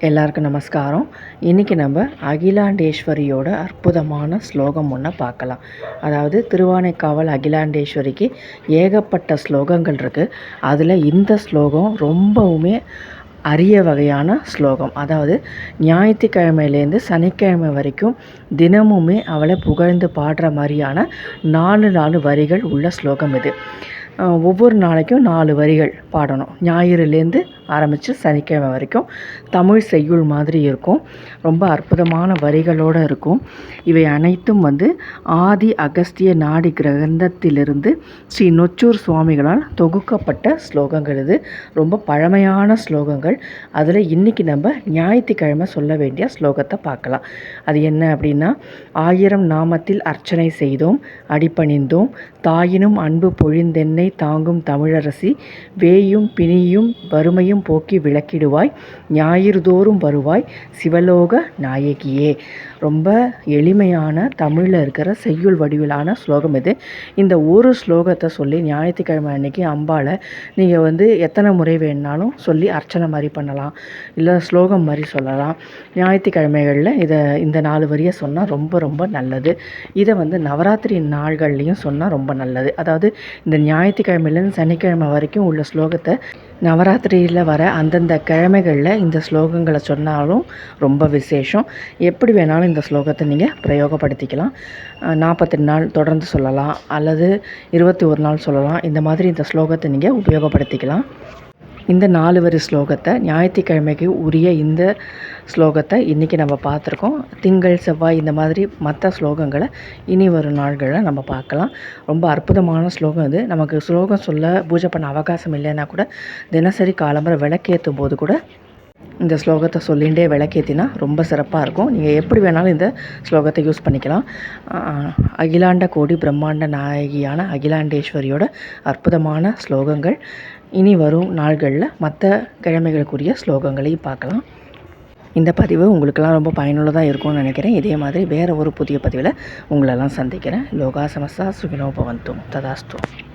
எல்லாருக்கும் நமஸ்காரம். இன்றைக்கி நம்ம அகிலாண்டேஸ்வரியோட அற்புதமான ஸ்லோகம் ஒன்று பார்க்கலாம். அதாவது திருவானைக்காவல் அகிலாண்டேஸ்வரிக்கு ஏகப்பட்ட ஸ்லோகங்கள் இருக்குது அதில் இந்த ஸ்லோகம் ரொம்பவுமே அரிய வகையான ஸ்லோகம். அதாவது ஞாயிற்றுக்கிழமையிலேருந்து சனிக்கிழமை வரைக்கும் தினமுமே அவளை புகழ்ந்து பாடுற மாதிரியான நாலு நாலு வரிகள் உள்ள ஸ்லோகம் இது. ஒவ்வொரு நாளைக்கும் நாலு வரிகள் பாடணும். ஞாயிறுலேருந்து ஆரம்பித்து சனிக்கிழமை வரைக்கும் தமிழ் செய்யுள் மாதிரி இருக்கும். ரொம்ப அற்புதமான வரிகளோடு இருக்கும். இவை அனைத்தும் வந்து ஆதி அகஸ்திய நாடி கிரந்தத்திலிருந்து ஸ்ரீ நொச்சூர் சுவாமிகளால் தொகுக்கப்பட்ட ஸ்லோகங்கள் இது. ரொம்ப பழமையான ஸ்லோகங்கள். அதில் இன்றைக்கி நம்ம ஞாயிற்றுக்கிழமை சொல்ல வேண்டிய ஸ்லோகத்தை பார்க்கலாம். அது என்ன அப்படின்னா ஆயிரம் நாமத்தில் அர்ச்சனை செய்தோம் அடிப்பணிந்தோம் தாயினும் அன்பு பொழிந்தென்னை தாங்கும் தமிழரசி வேயும் பிணியும் வறுமையும் போக்கி விளக்கிடுவாய் ஞாயிறுதோறும் வருவாய் சிவலோக நாயகியே. ரொம்ப எளிமையான தமிழில் இருக்கிற செய்யுள் வடிவிலான ஸ்லோகம் இது. இந்த ஒரு ஸ்லோகத்தை சொல்லி ஞாயிற்றுக்கிழமை அன்னைக்கு அம்பாவை நீங்கள் வந்து எத்தனை முறை வேணுனாலும் சொல்லி அர்ச்சனை மாதிரி பண்ணலாம். இல்லை ஸ்லோகம் மாதிரி சொல்லலாம். ஞாயிற்றுக்கிழமைகளில் இதை இந்த நாலு வரியை சொன்னால் ரொம்ப ரொம்ப நல்லது. இதை வந்து நவராத்திரி நாள்கள்லேயும் சொன்னால் ரொம்ப நல்லது. அதாவது இந்த ஞாயிற்று ஞாயிற்றுக்கிழமையிலேருந்து சனிக்கிழமை வரைக்கும் உள்ள ஸ்லோகத்தை நவராத்திரியில் வர அந்தந்த கிழமைகளில் இந்த ஸ்லோகங்களை சொன்னாலும் ரொம்ப விசேஷம். எப்படி வேணாலும் இந்த ஸ்லோகத்தை நீங்கள் பிரயோகப்படுத்திக்கலாம். நாற்பத்தெட்டு நாள் தொடர்ந்து சொல்லலாம் அல்லது இருபத்தி ஒரு நாள் சொல்லலாம். இந்த மாதிரி இந்த ஸ்லோகத்தை நீங்கள் உபயோகப்படுத்திக்கலாம். இந்த நாலு வரி ஸ்லோகத்தை ஞாயிற்றுக்கிழமைக்கு உரிய இந்த ஸ்லோகத்தை இன்றைக்கி நம்ம பார்த்துருக்கோம். திங்கள் செவ்வாய் இந்த மாதிரி மற்ற ஸ்லோகங்களை இனி வரும் நாள்களில் நம்ம பார்க்கலாம். ரொம்ப அற்புதமான ஸ்லோகம் இது. நமக்கு ஸ்லோகம் சொல்ல பூஜை பண்ண அவகாசம் இல்லைன்னா கூட தினசரி காலம்பரை விளக்கேற்றும் போது கூட இந்த ஸ்லோகத்தை சொல்லிகிட்டே விளக்கேற்றினா ரொம்ப சிறப்பாக இருக்கும். நீங்கள் எப்படி வேணாலும் இந்த ஸ்லோகத்தை யூஸ் பண்ணிக்கலாம். அகிலாண்ட கோடி பிரம்மாண்ட நாயகியான அகிலாண்டேஸ்வரியோட அற்புதமான ஸ்லோகங்கள். இனி வரும் நாள்களில் மற்ற கிழமைகளுக்குரிய ஸ்லோகங்களையும் பார்க்கலாம். இந்த பதிவு உங்களுக்கெல்லாம் ரொம்ப பயனுள்ளதாக இருக்கும்னு நினைக்கிறேன். இதே மாதிரி வேறு ஒரு புதிய பதிவில் உங்களெல்லாம் சந்திக்கிறேன். லோகா சமஸ்தா சுகினோபவந்தும் ததாஸ்து.